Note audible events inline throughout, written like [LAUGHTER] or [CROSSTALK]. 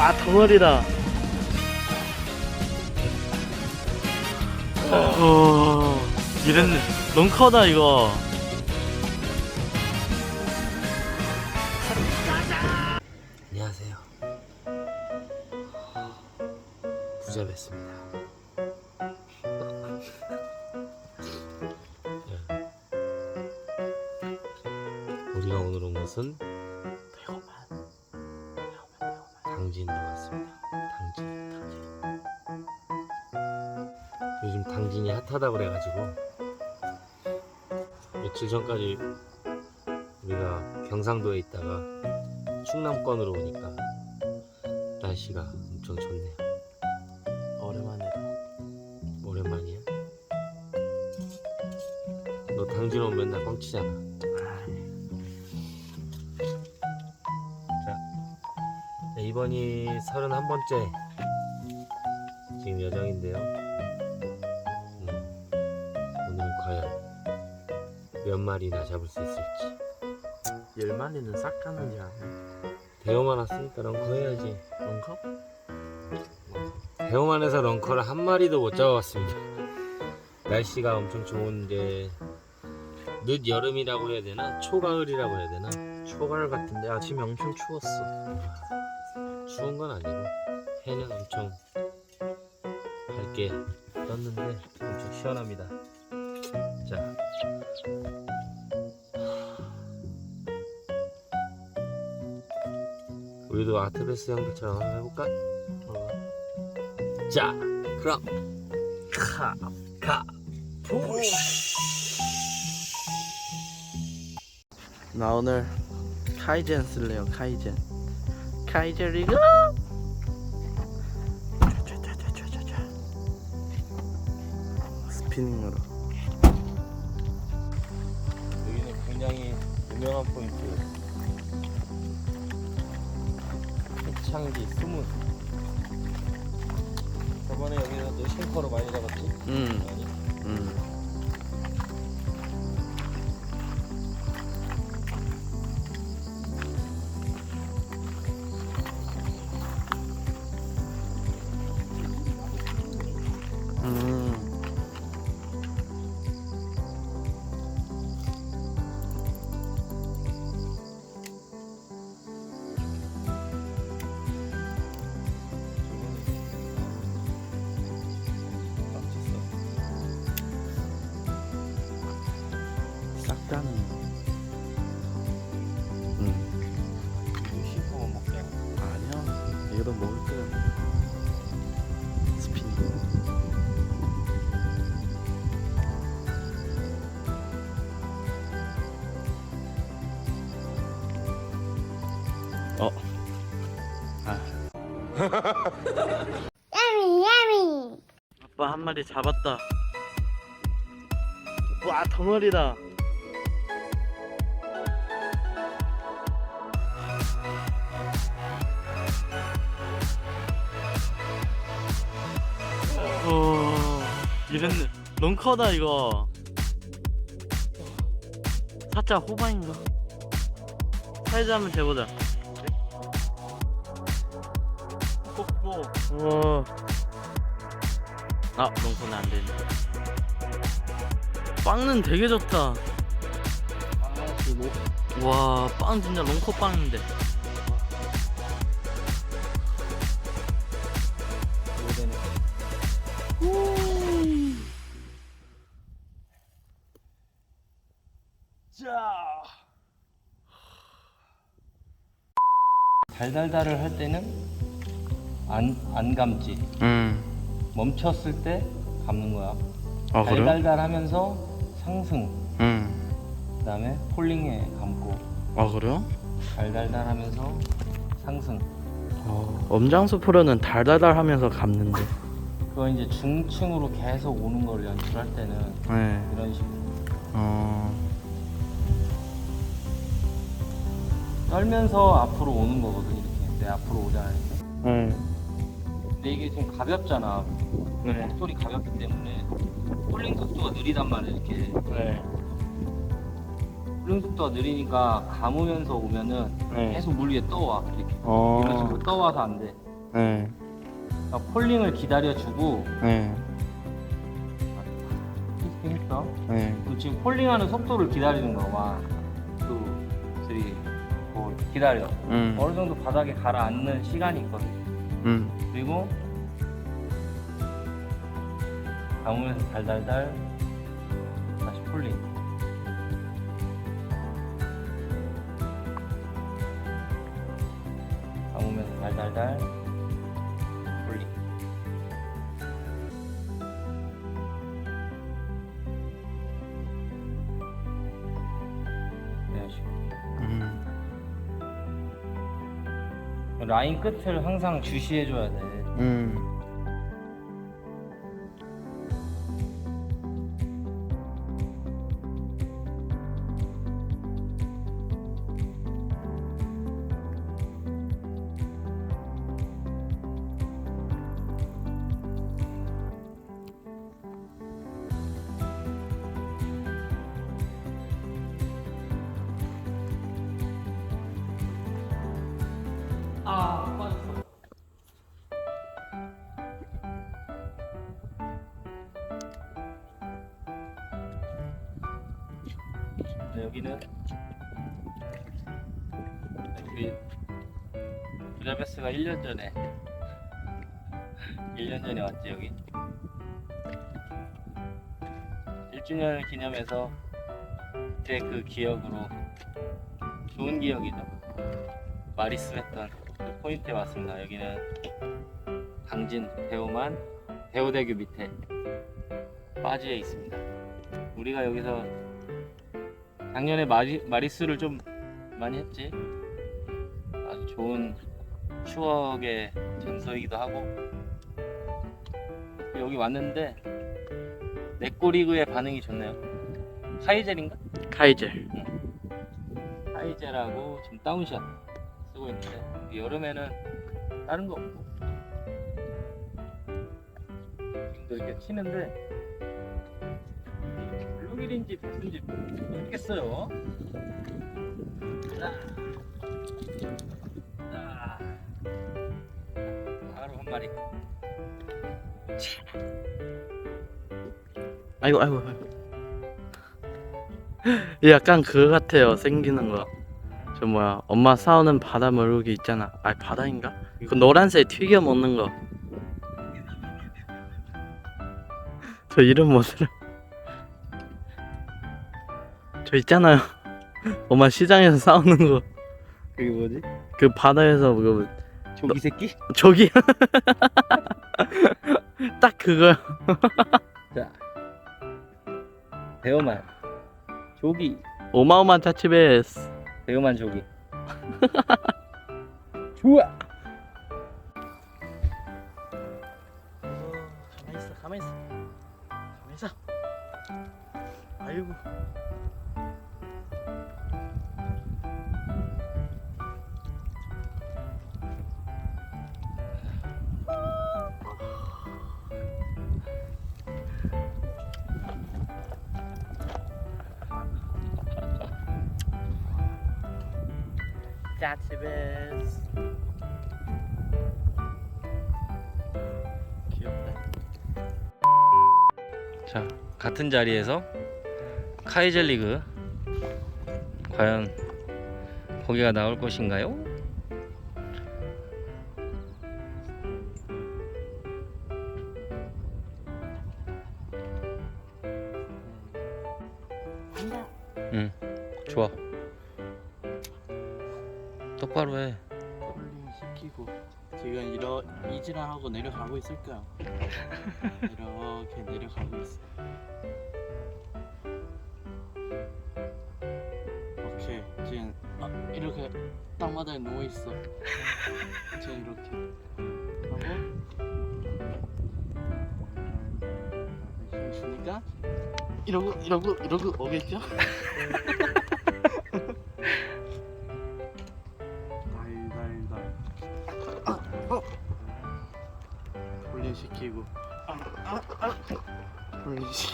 와 덩어리다 어 이랬네 런커다 이거 안녕하세요. 부자 뵀습니다. 예. [LAUGHS] 우리가 오늘 온 곳은 당진이 핫하다 그래가지고 며칠 전까지 우리가 경상도에 있다가 충남권으로 오니까 날씨가 엄청 좋네요. 오랜만이다 오랜만이야. 너 당진 오면 맨날 뻥치잖아. 자, 네, 이번이 31번째 지금 여정인데요. 몇 마리나 잡을 수 있을지. 열 마리는 싹 가는 줄 아네 대여만 왔으니까 런커 해야지. 런커? 대형안에서 런커를 한 마리도 못 잡아봤습니다. 날씨가 엄청 좋은데 늦 여름이라고 해야 되나 초가을이라고 해야 되나 초가을 같은데 아침에 엄청 추웠어 추운 건 아니고 해는 엄청 밝게 떴는데 엄청 시원합니다. 자. 우리도 아트베스 형들처럼 한번 해볼까? 어. 자, 그럼 카, 카, 푸시. 나 오늘 카이젠 쓸래요 카이젠 카이젠 리그 싱커로 많이 잡았지? 음. 음. [LAUGHS] Yummy, yummy. 아빠 한 마리 잡았다. 와 덩어리다. 어 이랬네. 런커다 이거. 살짝 호방인가? 사이즈 한번 재보자. 와. 아, 롱코는 안 되네. 빵은 되게 좋다. 와, 빵 진짜 롱코 빵인데. 달달달을 할 때는 안, 안 감지. 음. 멈췄을 때 감는 거야. 아, 그래요? 달달달 하면서 상승. 음. 그 다음에 폴링에 감고. 아, 그래요? 달달달 하면서 상승. 어, 엄장수 프로는 달달달 하면서 감는데. 그거 이제 중층으로 계속 오는 걸 연출할 때는 네. 이런 식으로. 어. 떨면서 앞으로 오는 거거든, 이렇게. 내 앞으로 오잖아, 이렇게. 네. 근데 이게 좀 가볍잖아. 네. 속돌이 가볍기 때문에 폴링 속도가 느리단 말이야, 이렇게. 네. 폴링 속도가 느리니까 감으면서 오면은 네. 계속 물 위에 떠와 이렇게 어. 이런 식으로 떠와서 안 돼. 네. 그러니까 폴링을 기다려주고 네. 했어. 네. 그럼 지금 폴링하는 속도를 기다리는 거야. 원, 투, 쓰리, 포 기다려. 음. 어느 정도 바닥에 가라앉는 시간이 있거든. 음. 그리고 감으면서 달달달 다시 폴링. 감으면서 달달달 라인 끝을 항상 주시해줘야 돼. 음. 부다페스트가 1년 전에 1년 전에 왔지 여기 1주년을 기념해서 그때 그 기억으로 좋은 기억이죠 마리스 했던 그 포인트에 왔습니다. 여기는 당진 대호만 대호대교 밑에 빠지에 있습니다. 우리가 여기서 작년에 마리, 마리스를 좀 많이 했지. 아주 좋은 추억의 장소이기도 하고 여기 왔는데 네꼬리그의 반응이 좋네요. 카이젤인가? 카이젤. 하이젤하고 지금 다운샷 쓰고 있는데 여름에는 다른 거 없고 지금도 이렇게 치는데 블루길인지 베스인지 모르겠어요 자, 자, 마리 아이고 아이고 아이고. [LAUGHS] 얘 약간 그거 같아요. 생기는 거. 저 뭐야 엄마 싸우는 바다 물고기 있잖아. 아 바다인가? 그 노란색 튀겨 먹는 거. [LAUGHS] 저 이름 뭐더라? 저 있잖아요. [LAUGHS] 엄마 시장에서 싸우는 거. 그게 뭐지? 그 바다에서 그 조기 새끼? 저기 [LAUGHS] 딱 그거. [LAUGHS] 자 배어만 조기 오마오만 타치베스. 배우만 조기 [LAUGHS] 좋아 가만 있어, 가만 있어, 가만 있어. 아이고. 짜치베스. 귀엽다. 자 같은 자리에서 카이젤 리그 과연 고기가 나올 것인가요? 응 좋아 똑바로 해 폴링 시키고 지금 이러 이지랄 하고 내려가고 있을 거야. [LAUGHS] 이렇게 내려가고 있어. 오케이 지금 아, 이렇게 땅바닥에 누워 있어. 지금 이렇게 하고 힘 주니까 이러고 이러고 이러고 오겠죠? [LAUGHS] 불을 이시.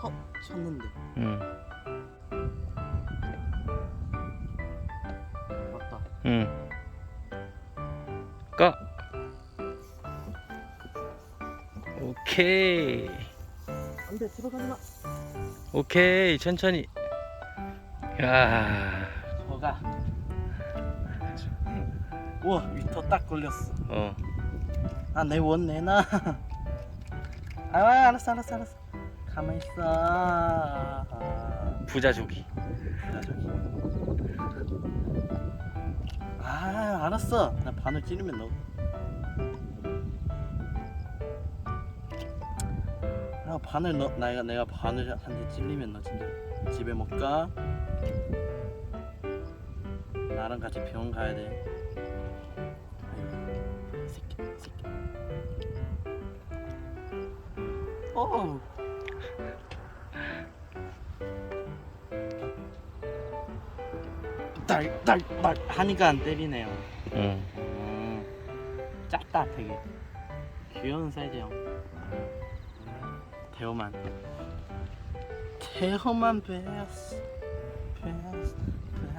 헛 쳤는데. 응. 오케이. 안돼 들어가지 마. 오케이 천천히. 야. 저가. 우와 위터 딱 걸렸어. 어. 아내 원 내놔. [LAUGHS] 아 알았어 알았어 알았어. 가만 있어. 아, 부자 조기. 나 저기. 아 알았어. 나 바늘 찌르면 너. 아 바늘 너 내가 내가 바늘 한대 찔리면 너 진짜 집에 못 가. 나랑 같이 병원 가야 돼. 아이고, 이 새끼, 이 새끼. 어. 딸딸딸 하니까 안 때리네요. 응. 음, 작다 되게 귀여운 사이즈형. 대호만. 대호만 베스 베스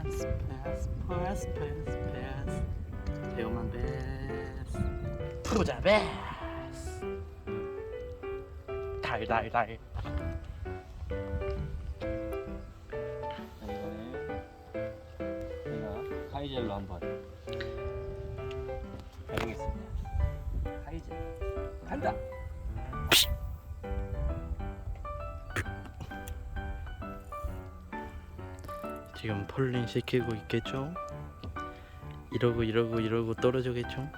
베스 베스 베스 베스 베스 대호만 베스 부자 베스 달달달. 하이젤로 한번 해보겠습니다. 하이젤 간다. 지금 폴링 시키고 있겠죠? 이러고 이러고 이러고 떨어지겠죠?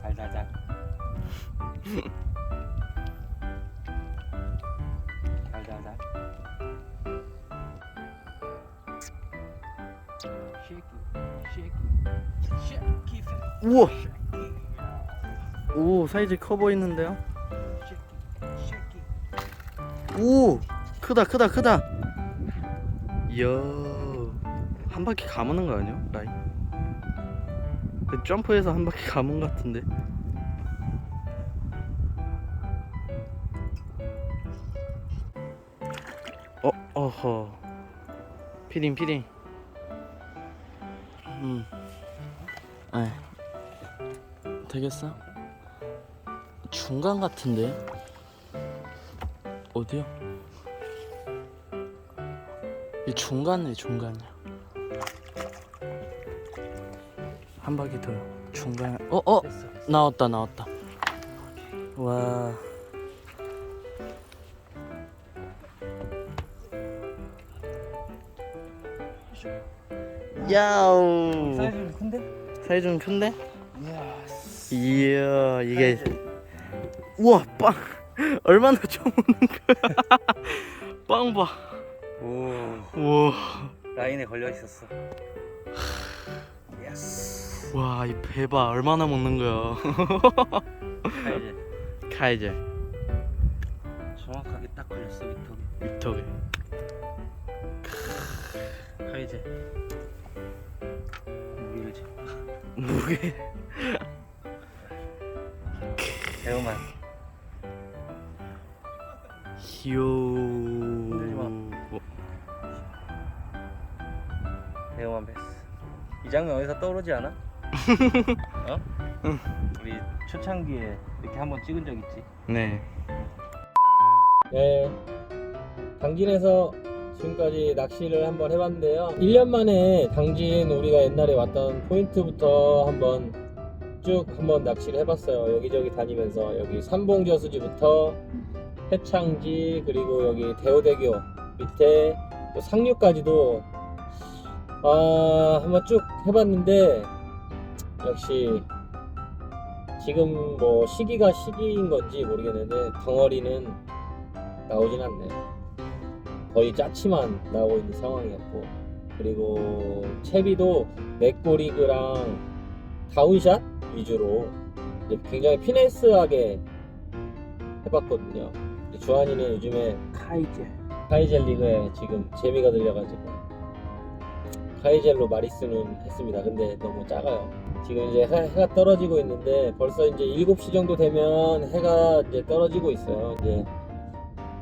달달달. [LAUGHS] 달달달. 우와! 오 사이즈 커 보이는데요? 오 크다 크다 크다. 이야 한 바퀴 감는 거 아니야? 라인? 그 점프해서 한 바퀴 감은 것 같은데? 어 어허. 피딩 피딩 음. 아, 되겠어? 중간 같은데 어디요? 이 중간에 중간이야. 한 바퀴 더 중간. 어 어. 나왔다 나왔다. 와. 야우. 사이즈 큰데? 사이즈 좀 큰데? 이야. 이야 이게 우와 빵 얼마나 오는 거야? [LAUGHS] 빵 봐. 오, 우와. 라인에 걸려 있었어. 예스. 와, 이 배봐 얼마나 먹는 거야. 하이젤. 카이젤 정확하게 딱 걸렸어 위턱에. 위턱에. 하이젤. 무게를 재. 무게. 배우만. [LAUGHS] 귀여워. 마. 배우만 베스. 이 장면 어디서 떠오르지 않아? [LAUGHS] 어? 우리 초창기에 이렇게 한번 찍은 적 있지. 네. 네. 당진에서 지금까지 낚시를 한번 해봤는데요. 1년 만에 당진 우리가 옛날에 왔던 포인트부터 한번 쭉 한번 낚시를 해봤어요. 여기저기 다니면서 여기 삼봉저수지부터 해창지 그리고 여기 대호대교 밑에 또 상류까지도 아 한번 쭉 해봤는데 역시 지금 뭐 시기가 시기인 건지 모르겠는데 덩어리는 나오진 않네. 거의 짜치만 나오고 있는 상황이었고 그리고 채비도 맥고리그랑 다운샷 위주로 굉장히 피네스하게 해봤거든요. 주한이는 요즘에 카이젤. 카이젤 리그에 지금 재미가 들려가지고 카이젤로 마리스는 했습니다. 근데 너무 작아요. 지금 이제 해- 해가 떨어지고 있는데 벌써 이제 7시 정도 되면 해가 이제 떨어지고 있어요. 이제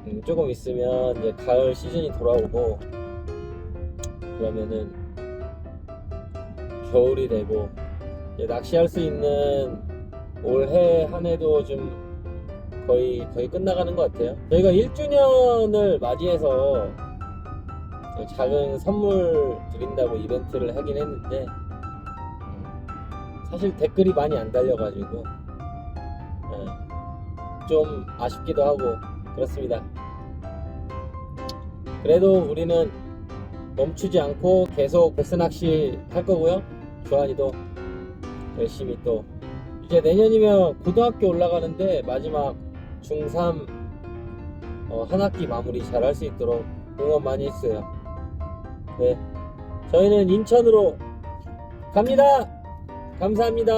음, 조금 있으면 이제 가을 시즌이 돌아오고 그러면은 겨울이 되고 이제 낚시할 수 있는 올해 한 해도 좀 거의 거의 끝나가는 것 같아요. 저희가 1주년을 맞이해서 작은 선물 드린다고 이벤트를 하긴 했는데 음, 사실 댓글이 많이 안 달려가지고 예, 좀 아쉽기도 하고 그렇습니다. 그래도 우리는 멈추지 않고 계속 베스 낚시 할 거고요. 주한이도 열심히 또 이제 내년이면 고등학교 올라가는데 마지막 중3 어, 한 학기 마무리 잘 할 수 있도록 응원 많이 했어요. 네. 저희는 인천으로 갑니다. 감사합니다.